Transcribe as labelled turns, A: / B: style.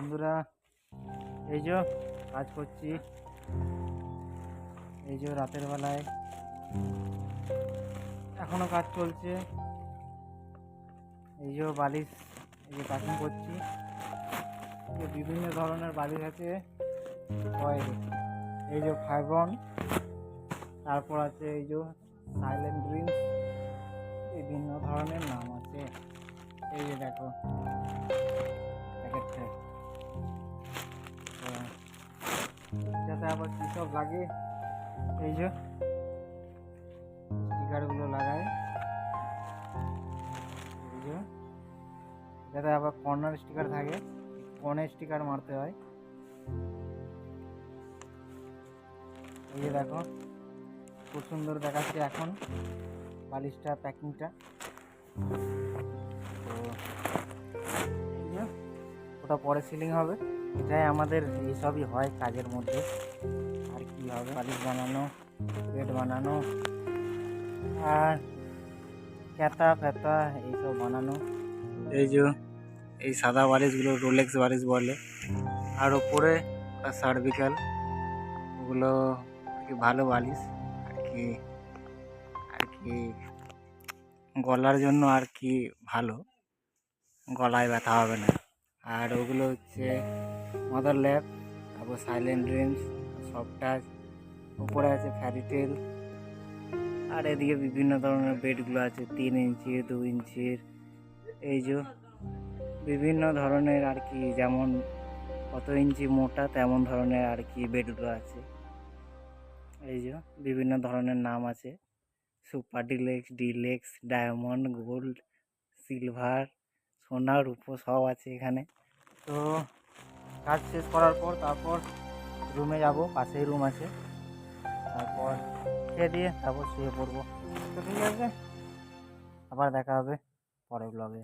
A: বন্ধুরা, এই যে কাজ করছি। এই যে রাতের বেলায়। এখনও কাজ চলছে। এই যে বালিশ, এই যে প্যাকিং করছি। বিভিন্ন ধরনের বালিশ আছে। এই যে ফাইবন, তারপর আছে এই যে সাইলেন্ট ড্রিঙ্কস বিভিন্ন ধরনের নাম আছে। এই যে দেখো। আবার কী সব লাগে? এই যে স্টিকারগুলো লাগায় এই যে আবার কর্নার স্টিকার থাকে কর্নার স্টিকার মারতে হয়। এই যে দেখো, খুব সুন্দর দেখাচ্ছে এখন বালিশটা, প্যাকিংটা। তো ওটা পরে সিলিং হবে। এটাই আমাদের এইসবই হয় কাজের মধ্যে। আর কি হবে? বালিশ বানানো, বেড বানানো, আর ক্যাতা ফ্যাতা এইসব বানানো। এই যে, এই সাদা বালিশগুলো, রোলেক্স বালিশ বলে। আর ওপরে সার্ভিক্যাল ওগুলো আর কি ভালো বালিশ। আর কি আর কি গলার জন্য আর কি ভালো। গলায় ব্যথা হবে না। আর ওগুলো হচ্ছে মাদার ল্যাব, তারপর সাইলেন্ট ড্রিমস সফট টাচ, উপরে আছে ফ্যারিটেল আর এদিকে বিভিন্ন ধরনের বেডগুলো আছে, তিন ইঞ্চি, দু ইঞ্চির এই যে বিভিন্ন ধরনের আর কি, যেমন কত ইঞ্চি মোটা, তেমন ধরনের আর কি বেডগুলো আছে। এই যে বিভিন্ন ধরনের নাম আছে, super deluxe deluxe, diamond, gold, silver সোনা রূপো, সব আছে এখানে। তো কাজ শেষ করার পর তারপর রুমে যাব, পাশেই রুম আছে। তারপর খেয়ে দিয়ে তারপর শুয়ে পড়ব। ঠিক আছে, আবার দেখা হবে পরের ব্লগে